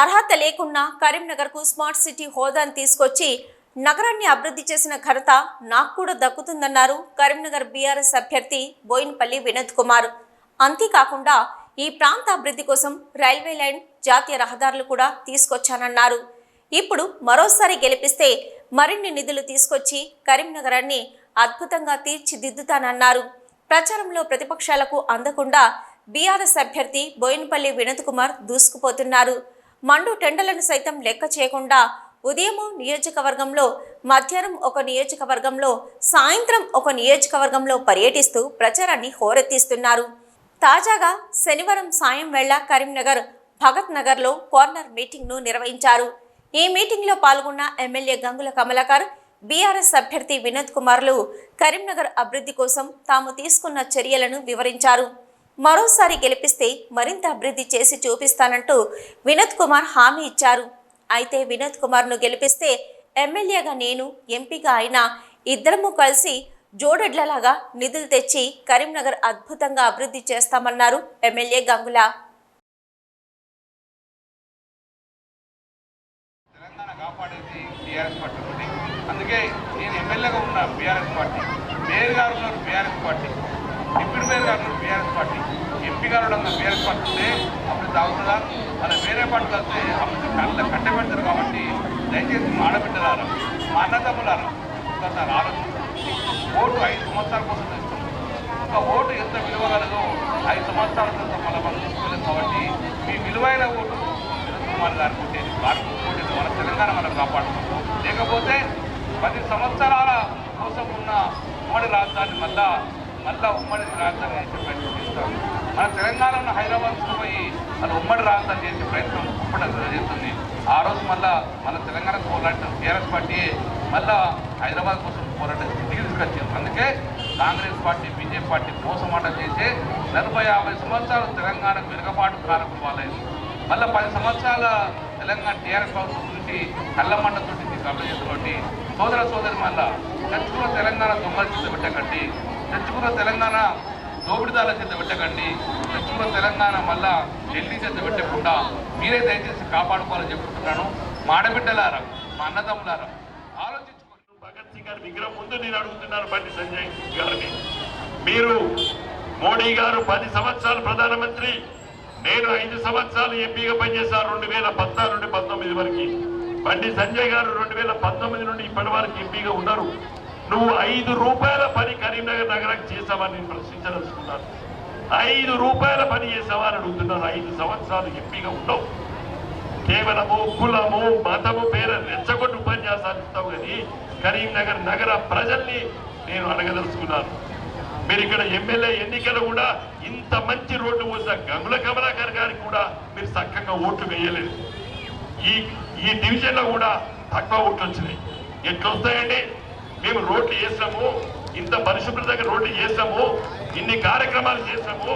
అర్హత లేకున్నా కరీంనగర్కు smart city హోదాను తీసుకొచ్చి నగరాన్ని అభివృద్ధి చేసిన ఘనత నాకు కూడా దక్కుతుందన్నారు కరీంనగర్ బీఆర్ఎస్ అభ్యర్థి బోయినపల్లి వినోద్ కుమార్. అంతేకాకుండా ఈ ప్రాంత అభివృద్ధి కోసం రైల్వే లైన్ జాతీయ రహదారులు కూడా తీసుకొచ్చానన్నారు. ఇప్పుడు మరోసారి గెలిపిస్తే మరిన్ని నిధులు తీసుకొచ్చి కరీంనగరాన్ని అద్భుతంగా తీర్చిదిద్దుతానన్నారు. ప్రచారంలో ప్రతిపక్షాలకు అందకుండా బీఆర్ఎస్ అభ్యర్థి బోయినపల్లి వినోద్ కుమార్ దూసుకుపోతున్నారు. మండు టెండలను సైతం లెక్క చేయకుండా ఉదయము నియోజకవర్గంలో మధ్యాహ్నం ఒక నియోజకవర్గంలో సాయంత్రం ఒక నియోజకవర్గంలో పర్యటిస్తూ ప్రచారాన్ని హోరెత్తిస్తున్నారు. తాజాగా శనివారం సాయం వేళ కరీంనగర్ భగత్ నగర్లో కార్నర్ మీటింగ్ను నిర్వహించారు. ఈ మీటింగ్లో పాల్గొన్న ఎమ్మెల్యే గంగుల కమలాకర్ బీఆర్ఎస్ అభ్యర్థి వినోద్ కుమార్లు కరీంనగర్ అభివృద్ధి కోసం తాము తీసుకున్న చర్యలను వివరించారు. మరోసారి గెలిపిస్తే మరింత అభివృద్ధి చేసి చూపిస్తానంటూ వినోద్ కుమార్ హామీ ఇచ్చారు. అయితే వినోద్ కుమార్ను గెలిపిస్తే ఎమ్మెల్యేగా నేను ఎంపీగా అయినా ఇద్దరము కలిసి జోడెడ్లలాగా నిధులు తెచ్చి కరీంనగర్ అద్భుతంగా అభివృద్ధి చేస్తామన్నారు ఎమ్మెల్యే గంగుల. అందుకే నేను ఎమ్మెల్యేగా ఉన్న బీఆర్ఎస్ పార్టీ మేయర్ గారు ఉన్నారు బీఆర్ఎస్ పార్టీ. డిప్యూటీ మేయర్ గారు బీఆర్ఎస్ పార్టీ. ఎంపీ గారు బీఆర్ఎస్ పార్టీ ఉంటే అప్పుడు తాగుతుందా అలా వేరే పార్టీ వస్తే అప్పుడు కళ్ళ కట్ట పెడతారు కాబట్టి దయచేసి మా ఆడబిడ్డలారా మా అన్నదమ్ములారు ఒకసారి ఆలోచించండి. ఓటు ఐదు సంవత్సరాల కోసం ఇస్తాం ఒక ఓటు ఎంత విలువ కలదో ఐదు సంవత్సరాల క్రితం మళ్ళీ మనం చూసుకోలేదు కాబట్టి మీ విలువైన ఓటు కుమార్ గారికి ఉండేది భారత ఉండేది మన తెలంగాణ మనం కాపాడుకుంటాం లేకపోతే పది సంవత్సరాల కోసం ఉన్న ఉమ్మడి రాజధాని మళ్ళా మళ్ళా ఉమ్మడి రాజధాని చేసే ప్రయత్నం చేస్తాం మన తెలంగాణలో హైదరాబాద్ పోయి మన ఉమ్మడి రాజధాని చేసే ప్రయత్నం ఇప్పుడు చేస్తుంది ఆ రోజు మళ్ళా మన తెలంగాణ పోరాటం టీఆర్ఎస్ పార్టీ మళ్ళా హైదరాబాద్ కోసం పోరాటం తీసుకొచ్చింది. అందుకే కాంగ్రెస్ పార్టీ బీజేపీ పార్టీ మోసమాటం చేసి నలభై యాభై సంవత్సరాలు తెలంగాణకు వెనుకబాటు కారకులు వాళ్ళని మళ్ళీ పది సంవత్సరాల తెలంగాణ టీఆర్ఎస్ ప్రభుత్వం నుంచి కళ్ళమండతోటి కబ్జ చేసుకోండి సోదర సోదరి మళ్ళా తెచ్చుకున్న తెలంగాణ దొంగలు చూసి పెట్టకండి తెచ్చుకున్న తెలంగాణ దోపిడిదారుల చేత పెట్టకండి. తెచ్చుకున్న తెలంగాణ మళ్ళా ఢిల్లీ చేత పెట్టకుండా మీరే దయచేసి కాపాడుకోవాలని చెప్పుకుంటున్నాను. మాడబిడ్డలారా మా అన్నదమ్ములారా ఆలోచించుకోండి. భగత్ సింగ్ గారి విగ్రహం ముందు నేను అడుగుతున్నాను బండి సంజయ్ గారిని. మీరు మోడీ గారు పది సంవత్సరాలు ప్రధానమంత్రి నేను ఐదు సంవత్సరాలు ఎంపీగా పనిచేశాను రెండు వేల పద్నాలుగు నుండి పంతొమ్మిది వరకు. బండి సంజయ్ గారు రెండు వేల పంతొమ్మిది నుండి ఇప్పటి వరకు ఎంపీగా ఉన్నారు. నువ్వు ఐదు రూపాయల పని కరీంనగర్ నగరానికి చేసావని నేను ప్రశ్నించదలుచుకున్నాను. ఐదు రూపాయల పని చేసావా అని అడుగుతున్నాను. ఐదు సంవత్సరాలు ఎంపీగా ఉండవు కేవలము కులము మతము పేర రెచ్చగొట్టి ఉపన్యాసాలు ఇస్తావు కానీ కరీంనగర్ నగర ప్రజల్ని నేను అడగదలుచుకున్నాను. మీరు ఇక్కడ ఎమ్మెల్యే ఎన్నికలు కూడా ఇంత మంచి రోడ్డు పోసిన గంగుల కమలాకర్ గారికి కూడా మీరు చక్కగా ఓట్లు వేయలేదు. ఈ ఈ డివిజన్లో కూడా తక్కువ ఓట్లు వచ్చినాయి. ఎట్లొస్తాయంటే మేము రోడ్లు చేసాము ఇంత పరిశుభ్రతగా రోడ్లు చేసాము ఇన్ని కార్యక్రమాలు చేసాము.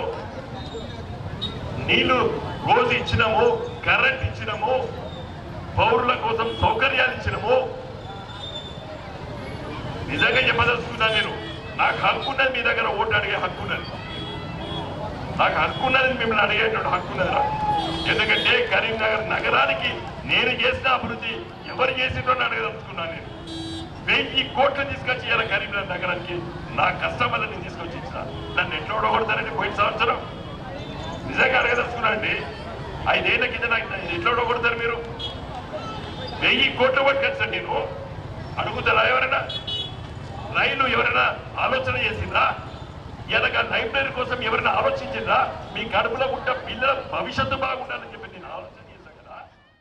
నీళ్ళు రోజు ఇచ్చినాము కరెంట్ ఇచ్చినాము పౌరుల కోసం సౌకర్యాలు ఇచ్చినాము. నిజంగా చెప్పదలుచుకున్నా నేను. నాకు హక్కు ఉన్నది మీ దగ్గర ఓటు అడిగే హక్కు ఉన్నది. నాకు హక్కు ఉన్నది మిమ్మల్ని అడిగేటువంటి హక్కు ఉన్నదిరా. ఎందుకంటే కరీంనగర్ నగరానికి నేను చేసిన అభివృద్ధి ఎవరు చేసిండో అడగదలుచుకున్నాను నేను. వెయ్యి కోట్లు తీసుకొచ్చి ఇలా కరీంనగర్ నగరానికి నా కష్టం వల్ల నేను తీసుకొచ్చి ఇచ్చిన. నన్ను ఎట్లా ఓడగొడతారండి పోయిన సంవత్సరం? నిజంగా అడగదలుచుకున్నా అండి ఐదేళ్ళ కింద నాకు ఎట్లా ఓడగొడతారు మీరు? వెయ్యి కోట్లు పట్టుకొచ్చండి నేను. అడుగుతారా ఎవరైనా? రైలు ఎవరైనా ఆలోచన చేసిందా ఇలాగ లైబ్రరీ కోసం ఎవరైనా ఆలోచించిందా మీ కడుపులో పుట్ట పిల్లల భవిష్యత్తు బాగుండాలని చెప్పి